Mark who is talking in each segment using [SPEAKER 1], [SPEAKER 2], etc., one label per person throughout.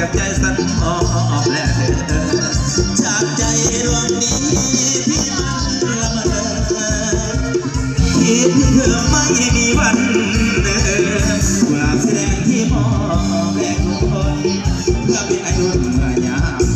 [SPEAKER 1] จากใจสันออบและเธอจากใจดวงนี้ที่มันละเมอคิดเธอไม่มีวันเดินกุหลาบสีแดงที่มองแรกทุกคนเพื่อเป็นอายุเมื่อยามเขา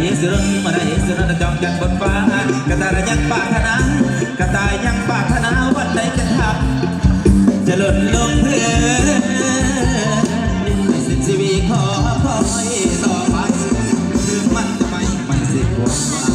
[SPEAKER 1] เห็นสุรนมาได้เห็นสุรนจองกันบนฟ้ากระตายยังปากธนากระตายยังปากธนาวันใดจะทับจะหล่นลงเพื่อสิ้นชีวิตขอคอยต่อไปเรื่องมันจะไม่ไม่สิ้นหวัง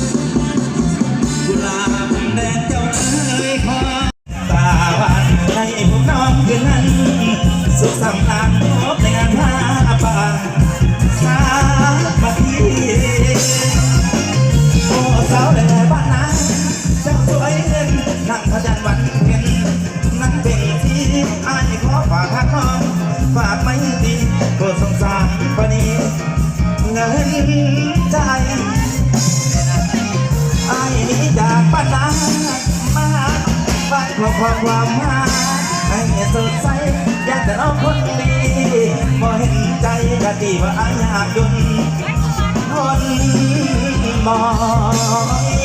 [SPEAKER 1] ยเด่นนั่งพยันวันเพ็ญนั่นเป็นที่อายขอฝากหักน้องฝากไม่ดีโปรดสงสารปนีเงินใจไอ้นี้จากบ้านนามาบ้านขอความความหาให้สดใสอยากแต่น้องคนดีพอเห็นใจกะดีว่าอายากยุนทนมอง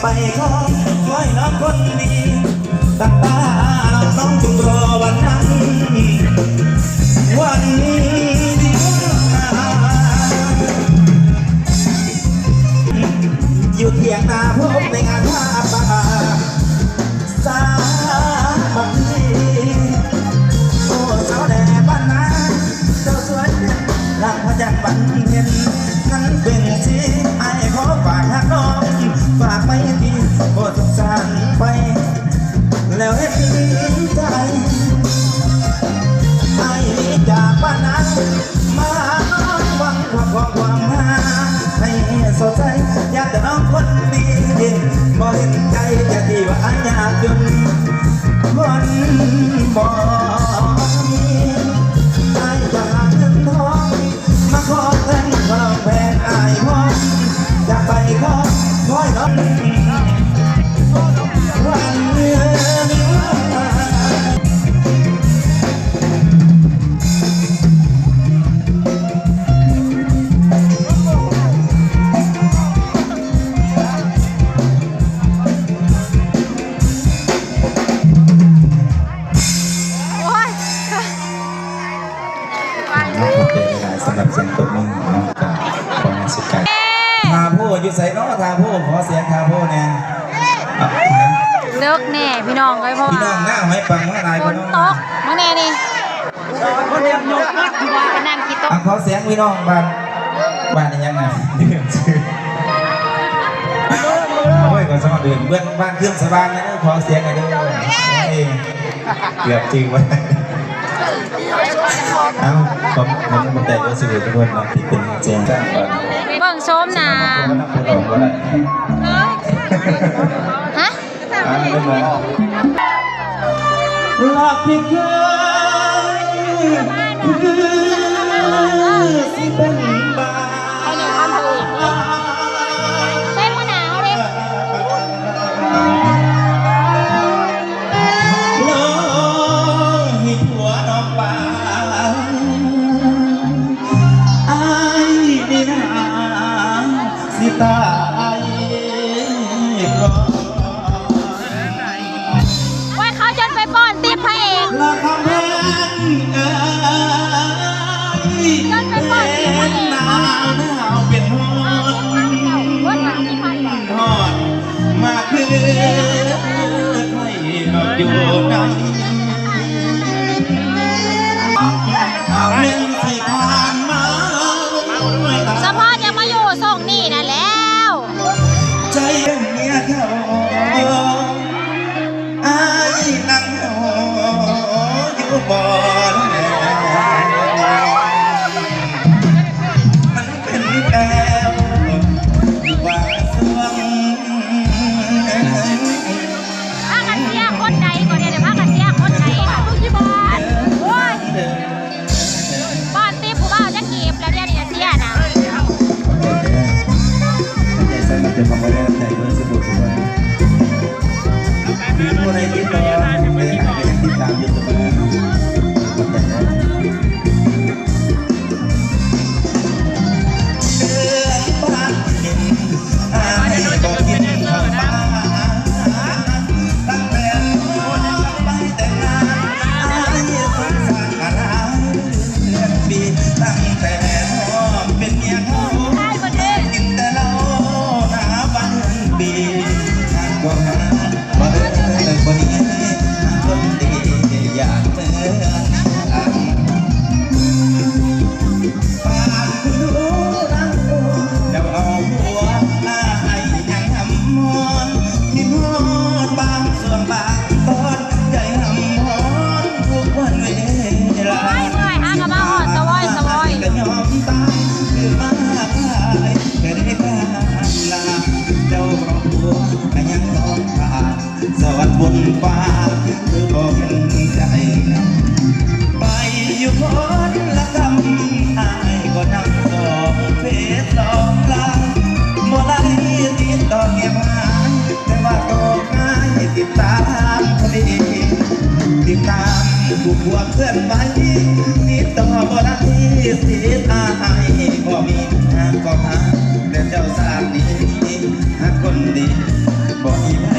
[SPEAKER 1] ไปขอคอยน้องคนดี บ้า เลิกแน่พี่น้องเล
[SPEAKER 2] ย
[SPEAKER 1] เพ
[SPEAKER 3] ราะ
[SPEAKER 1] พี่น้
[SPEAKER 3] ว่า
[SPEAKER 1] องหน้าไม้ปังว่าลาย
[SPEAKER 3] ฝ
[SPEAKER 1] พี่
[SPEAKER 3] น
[SPEAKER 1] น้อง
[SPEAKER 3] ตกมื่อแน่นี่ก็นั่งคิดตก
[SPEAKER 1] อะขอเสียงพี่น้องบ้านบ้านนี่ยังไงเรื่องชื่อโอ้ยก่อนสมัครเดือนเบื้องบ้านเครื่องสว่างนะขอเสียงหน่อยเด้อเองเกือบจริงวะเอ้าผมผมมันแต่ก็สื่อทุกคนเนาะที่เป็นแจ้งจ้างก่อน
[SPEAKER 3] เบิ่งโซมหนา
[SPEAKER 1] ผมนักพูดออกก็ได้
[SPEAKER 3] ฮะ
[SPEAKER 1] อะไม่มาหลับ ที่เคยคือสิเป็นบ้า
[SPEAKER 3] ใครเนี่ยความถูกใช่มื่อหนาวเลย
[SPEAKER 1] น้องมีผัวน้องป่าอายนี่นาสิตา ส
[SPEAKER 3] ว
[SPEAKER 2] รร
[SPEAKER 1] ค์บนฟ้าคือบ่เป็นใจ ไปอยู่คนละคำอายก็นั่งสองเพศสองลางบ่ได้ติดต่อเงียบหายแต่ว่าก็ง่ายติดตามคนดีติดตามทุกพวกเพื่อนไปติดต่อบ่ได้สิอายก็มีหากก็หาแต่เจ้าสางดีหาก คนดีบ่มีไผ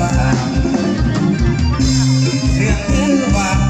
[SPEAKER 1] บ้างเรื่องเงินบาท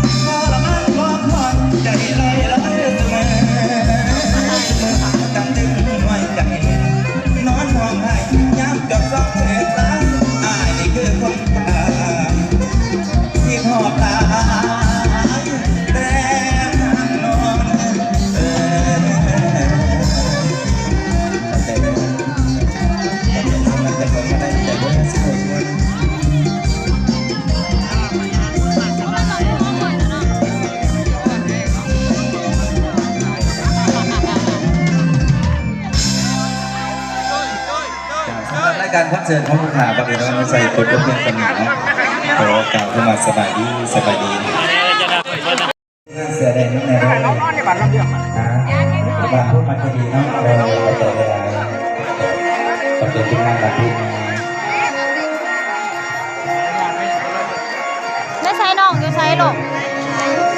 [SPEAKER 2] กับรายการคอนเสิร์ตของผู้ขาบักเดี๋ยวเราใส่ตัวเพื่อนคนหนึ่งเนะขอกล่าวเข้ามาสบายดีสบายดีเสือแดงนั่นแหละน้องนอนในบ้านเราเยอะนะบ้านพูดมาแค่ดีเนาะเราแต่เวลาขอบคุณทุกท่านครับที่
[SPEAKER 3] ไม่ใช่น้องอยู่ใช่ลูก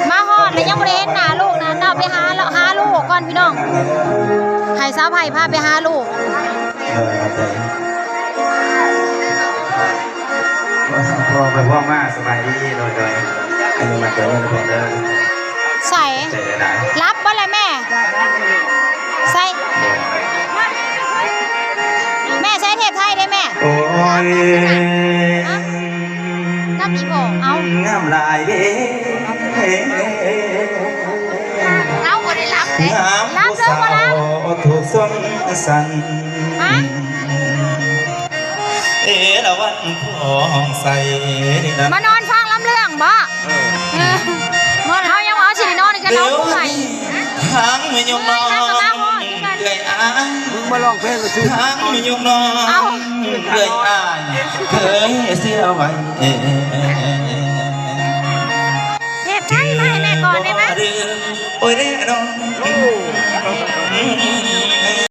[SPEAKER 3] มาหอดแล้วยังบริเห็นหน้าลูกนะเน่าไปหาแล้วหาลูกก่อนพี่น้องให้สาวไผ่พาไปหาลูก
[SPEAKER 2] ไปพ่อมาสบายดีโดยโดยอันนี้มาเจอกันเพื่อนเด้อ
[SPEAKER 3] ใส่
[SPEAKER 2] ใจหลาย
[SPEAKER 3] รับบ่เลยแม่ ใส่ แม่ใช้เทปไทยได้แม่
[SPEAKER 2] โอ้ย
[SPEAKER 3] น้ำอีโบเอา
[SPEAKER 2] งามหลายเด้
[SPEAKER 3] เอาบ่ได้รับเลย
[SPEAKER 2] งาม
[SPEAKER 3] รับ
[SPEAKER 2] ผู้
[SPEAKER 3] เด้อ
[SPEAKER 2] สา
[SPEAKER 3] บ่รับ
[SPEAKER 2] วถูกส่งสัน
[SPEAKER 3] ฮะ
[SPEAKER 1] เอรา วันของใส่นั้น
[SPEAKER 3] มานอนฟังลำเรื่องบ่เออมันเขายังว่าสิได้นอนกันเนาะผู้ใหม่
[SPEAKER 1] ทางไม่ยอมนอนเลยอาย
[SPEAKER 4] มึงมาลองเพลงกับชื่อ
[SPEAKER 1] ทางไม่ยอมนอนเลยอายเคยเสียไว้
[SPEAKER 3] เทปไทยมาให้แม่ก่อนได้ไหม
[SPEAKER 1] โอ้ยเด้อน้อง